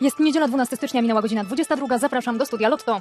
Jest niedziela 12 stycznia, minęła godzina 22. Zapraszam do studia Lotto.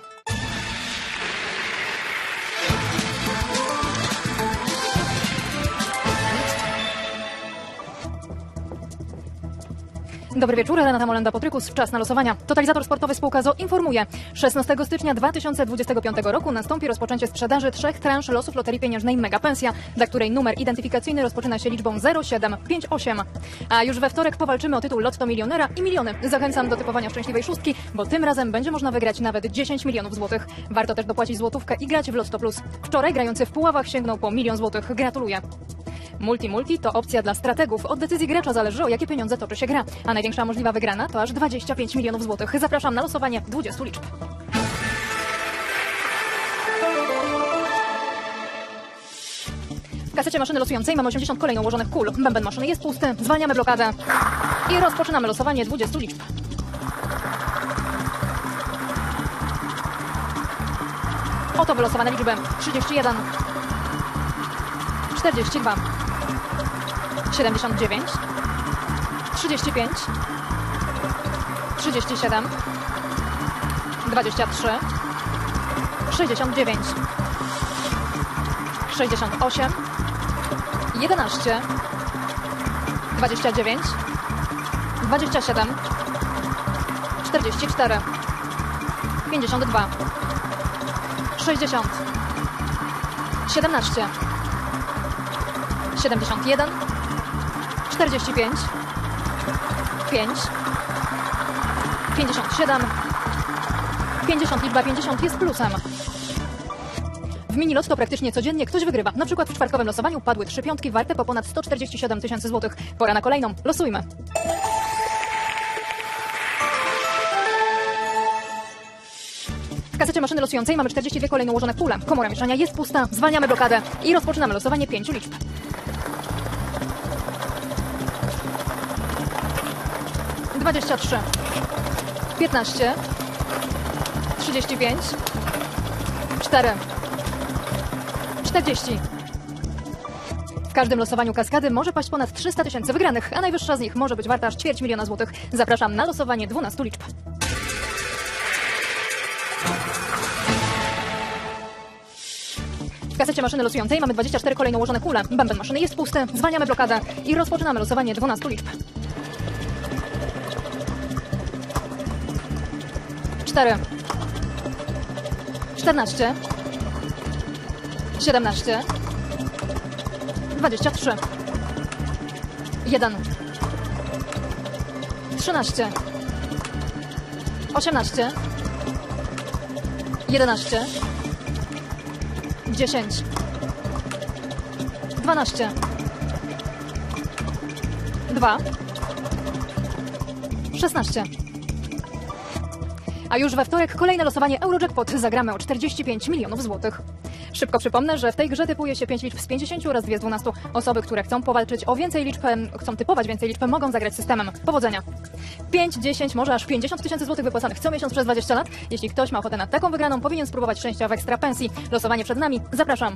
Dobry wieczór, Renata Molenda-Potrykus. Czas na losowania. Totalizator sportowy spółka ZO informuje. 16 stycznia 2025 roku nastąpi rozpoczęcie sprzedaży trzech transz losów loterii pieniężnej Mega Pensja, dla której numer identyfikacyjny rozpoczyna się liczbą 0758. A już we wtorek powalczymy o tytuł Lotto Milionera i miliony. Zachęcam do typowania szczęśliwej szóstki, bo tym razem będzie można wygrać nawet 10 milionów złotych. Warto też dopłacić złotówkę i grać w Lotto Plus. Wczoraj grający w Puławach sięgnął po milion złotych. Gratuluję. Multi Multi to opcja dla strategów. Od decyzji gracza zależy, o jakie pieniądze toczy się gra. A największa możliwa wygrana to aż 25 milionów złotych. Zapraszam na losowanie 20 liczb. W kasecie maszyny losującej mamy 80 kolejno ułożonych kul. Bęben maszyny jest pusty, zwalniamy blokadę i rozpoczynamy losowanie 20 liczb. Oto wylosowane liczby 31, 42, 79, 35, 37, 23, 69, 68, 11, 29, 27, 44, 52, 60, 17, 71, 45, 5, 57, 50, liczba 50 jest plusem. W mini lotto praktycznie codziennie ktoś wygrywa. Na przykład w czwartkowym losowaniu padły trzy piątki warte po ponad 147 tysięcy złotych. Pora na kolejną. Losujmy. W kasecie maszyny losującej mamy 42 kolejno ułożone pule. Komora mieszania jest pusta, zwalniamy blokadę i rozpoczynamy losowanie pięciu liczb. 23, 15, 35, 4, 40. W każdym losowaniu kaskady może paść ponad 300 tysięcy wygranych, a najwyższa z nich może być warta aż ćwierć miliona złotych. Zapraszam na losowanie 12 liczb. W kasecie maszyny losującej mamy 24 kolejno ułożone kule. Bęben maszyny jest pusty, zwalniamy blokadę i rozpoczynamy losowanie 12 liczb. 4, 14, 17, 23, 1, 13, 18, 11, 10, 12, 2, 16. A już we wtorek kolejne losowanie Eurojackpot. Zagramy o 45 milionów złotych. Szybko przypomnę, że w tej grze typuje się 5 liczb z 50 oraz 2 z 12. Osoby, które chcą powalczyć o więcej liczb, chcą typować więcej liczb, mogą zagrać systemem. Powodzenia. 5, 10, może aż 50 tysięcy złotych wypłacanych co miesiąc przez 20 lat. Jeśli ktoś ma ochotę na taką wygraną, powinien spróbować szczęścia w ekstra pensji. Losowanie przed nami. Zapraszam.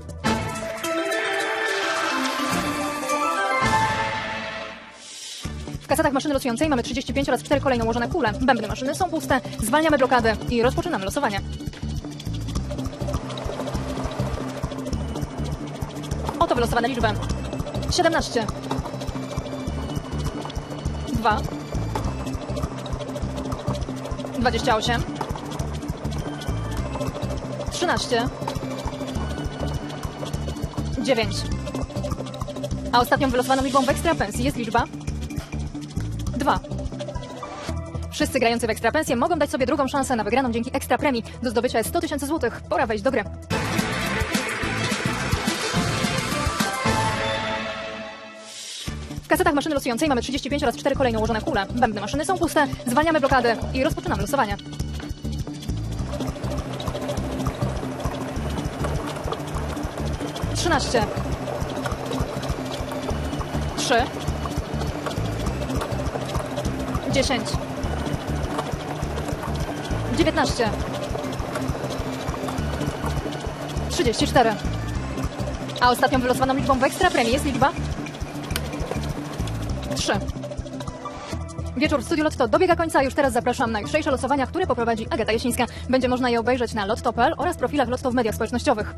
W kasetach maszyny losującej mamy 35 oraz 4 kolejno ułożone kule. Bębny maszyny są puste, zwalniamy blokadę i rozpoczynamy losowanie. Oto wylosowane liczby. 17. 2. 28. 13. 9. A ostatnią wylosowaną liczbą w ekstra pensji jest liczba 2. Wszyscy grający w ekstra pensję mogą dać sobie drugą szansę na wygraną dzięki ekstra premii. Do zdobycia jest 100 tysięcy złotych. Pora wejść do gry. W kasetach maszyny losującej mamy 35 oraz 4 kolejno ułożone kule. Bębny maszyny są puste, zwalniamy blokadę i rozpoczynamy losowanie. Trzynaście. Trzy. 10 19 34 A ostatnią wylosowaną liczbą w ekstra premii jest liczba? 3 Wieczór w Studiu Lotto dobiega końca, już teraz zapraszam na jutrzejsze losowania, które poprowadzi Agata Jasińska. Będzie można je obejrzeć na lotto.pl oraz profilach Lotto w mediach społecznościowych.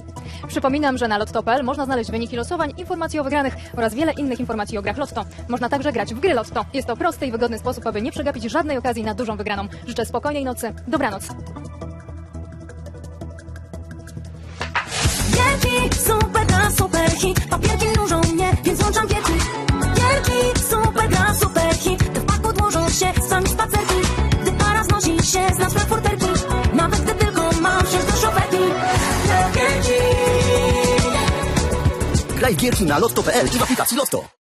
Przypominam, że na lotto.pl można znaleźć wyniki losowań, informacje o wygranych oraz wiele innych informacji o grach Lotto. Można także grać w gry Lotto. Jest to prosty i wygodny sposób, aby nie przegapić żadnej okazji na dużą wygraną. Życzę spokojnej nocy. Dobranoc. Super gra, super hit Papierki mnie, więc włączam Wielki, super gra, super hit w się sami spacerki Gdy para znosi się Graj w gierki na lotto.pl i w aplikacji Lotto.